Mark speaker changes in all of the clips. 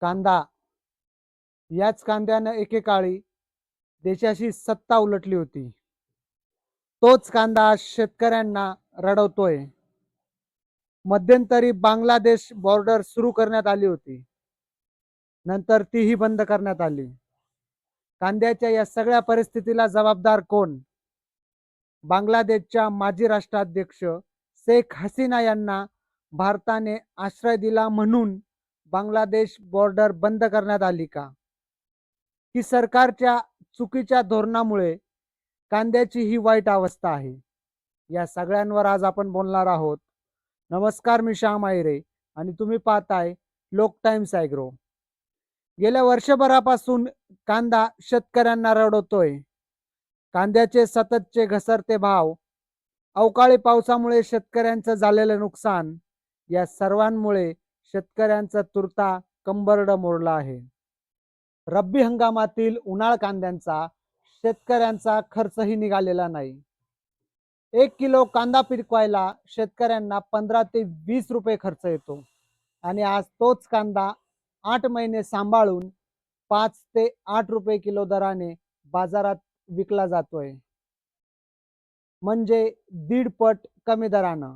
Speaker 1: कांदा. याच कांद्यानं एकेकाळी देशाची सत्ता उलटली होती. तोच कांदा आज शेतकऱ्यांना रडवतोय. मध्यंतरी बांगलादेश बॉर्डर सुरू करण्यात आली होती. नंतर तीही बंद करण्यात आली. कांद्याच्या या सगळ्या परिस्थितीला जबाबदार कोण? बांगलादेशच्या माजी राष्ट्राध्यक्ष शेख हसीना यांना भारताने आश्रय दिला म्हणून बांगलादेश बॉर्डर बंद करण्यात आली का? की सरकारच्या चुकीच्या धोरणामुळे कांद्याची ही वाईट अवस्था आहे? या सगळ्यांवर आज आपण बोलणार आहोत. नमस्कार मी श्याम आयरे आणि तुम्ही पाहताय लोक टाइम्स आयग्रो गेल्या वर्षभरापासून कांदा शेतकऱ्यांना रडवतोय कांद्याचे सततचे घसरते भाव अवकाळी पावसामुळे शेतकऱ्यांचं झालेलं नुकसान या सर्वांमुळे शेतकऱ्यांचा तुरता कंबरड मोडला आहे. रब्बी हंगामातील उन्हाळ कांद्यांचा शेतकऱ्यांचा खर्चही निघालेला नाही. एक किलो कांदा पिकवायला शेतकऱ्यांना पंधरा ते वीस रुपये खर्च येतो आणि आज तोच कांदा आठ महिने सांभाळून पाच ते आठ रुपये किलो दराने बाजारात विकला जातोय. म्हणजे दीड पट कमी दरानं.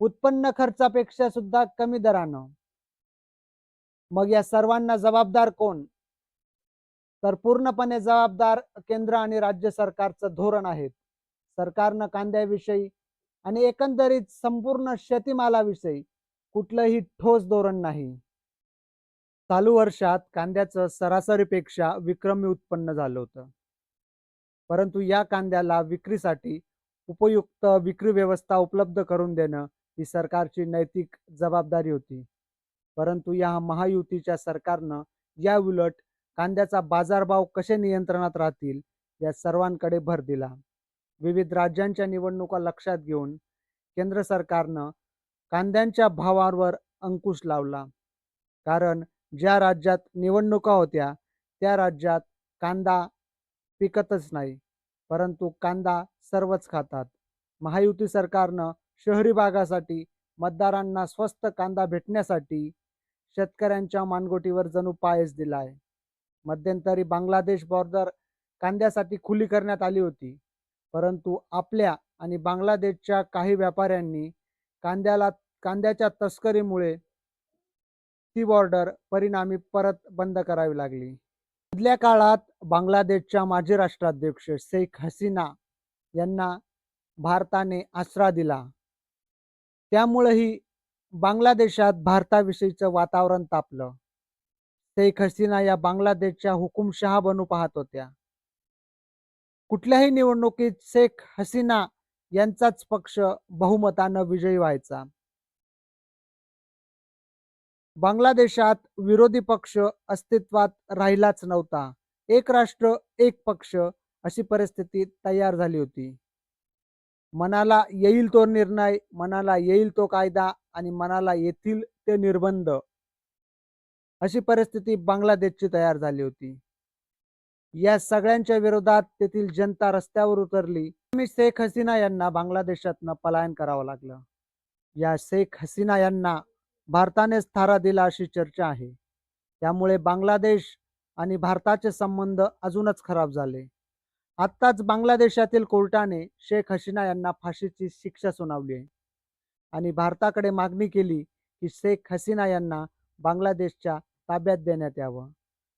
Speaker 1: उत्पन्न खर्चापेक्षा सुद्धा कमी दरानं. मग या सर्वांना जबाबदार कोण? तर पूर्णपणे जबाबदार केंद्र आणि राज्य सरकारचं धोरण आहे. सरकारनं कांद्याविषयी आणि एकंदरीत संपूर्ण शेतीमालाविषयी कुठलंही ठोस धोरण नाही. चालू वर्षात कांद्याचं सरासरीपेक्षा विक्रमी उत्पन्न झालं होतं. परंतु या कांद्याला विक्रीसाठी उपयुक्त विक्री व्यवस्था उपलब्ध करून देणं ही सरकारची नैतिक जबाबदारी होती. परंतु या महायुतीच्या सरकारनं या उलट कांद्याचा बाजारभाव कसे नियंत्रणात राहतील या सर्वांकडे भर दिला. विविध राज्यांच्या निवडणुका लक्षात घेऊन केंद्र सरकारनं कांद्यांच्या भावावर अंकुश लावला. कारण ज्या राज्यात निवडणुका होत्या त्या राज्यात कांदा पिकतच नाही. परंतु कांदा सर्वच खातात. महायुती सरकारनं शहरी भागासाठी मतदारांना स्वस्त कांदा भेटण्यासाठी शेतकऱ्यांच्या मानगोटीवर जणू पायच दिला आहे मध्यंतरी बांगलादेश बॉर्डर कांद्यासाठी खुली करण्यात आली होती. परंतु आपल्या आणि बांगलादेशच्या काही व्यापाऱ्यांनी कांद्याला कांद्याच्या तस्करीमुळे ती बॉर्डर परिणामी परत बंद करावी लागली. मधल्या काळात बांगलादेशच्या माजी राष्ट्राध्यक्ष शेख हसीना यांना भारताने आसरा दिला. त्यामुळेही बांगलादेशात भारताविषयीचं वातावरण तापलं. शेख हसीना या बांगलादेशच्या हुकुमशहा बनू पाहत होत्या. कुठल्याही निवडणुकीत शेख हसीना यांचाच पक्ष बहुमतानं विजयी व्हायचा. बांगलादेशात विरोधी पक्ष अस्तित्वात राहिलाच नव्हता. एक राष्ट्र एक पक्ष अशी परिस्थिती तयार झाली होती. मनाला येईल तो निर्णय मनाला येईल तो कायदा आणि मनाला येतील ते निर्बंध. अशी परिस्थिती बांगलादेशची तयार झाली होती. या सगळ्यांच्या विरोधात तेथील जनता रस्त्यावर उतरली. मी शेख हसीना यांना बांगलादेशातनं पलायन करावं लागलं. या शेख हसीना यांना भारतानेच थारा दिला अशी चर्चा आहे. त्यामुळे बांगलादेश आणि भारताचे संबंध अजूनच खराब झाले. आत्ताच बांगलादेशातील कोर्टाने शेख हसीना यांना फाशीची शिक्षा सुनावली आहे. आणि भारताकडे मागणी केली की शेख हसीना यांना बांगलादेशच्या ताब्यात देण्यात यावं.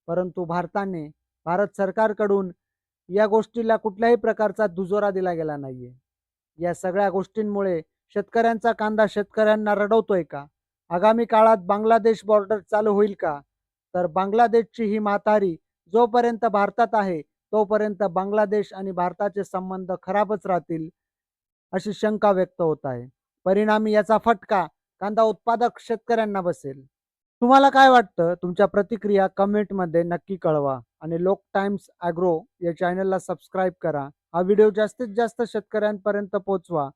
Speaker 1: परंतु भारताने भारत सरकारकडून या गोष्टीला कुठल्याही प्रकारचा दुजोरा दिला गेला नाहीये. या सगळ्या गोष्टींमुळे शेतकऱ्यांचा कांदा शेतकऱ्यांना रडवतोय का? आगामी काळात बांगलादेश बॉर्डर चालू होईल का? तर बांगलादेशची ही म्हातारी जोपर्यंत भारतात आहे तोपर्यंत बांगलादेश आणि भारताचे संबंध खराबच राहतील अशी शंका व्यक्त होत आहे. परिणामी याचा फटका कांदा उत्पादक शेतकऱ्यांना बसेल. तुम्हाला काय वाटतं? तुमच्या प्रतिक्रिया कमेंटमध्ये नक्की कळवा आणि लोक टाइम्स ॲग्रो या चॅनलला सबस्क्राईब करा. हा व्हिडिओ जास्तीत जास्त शेतकऱ्यांपर्यंत पोहोचवा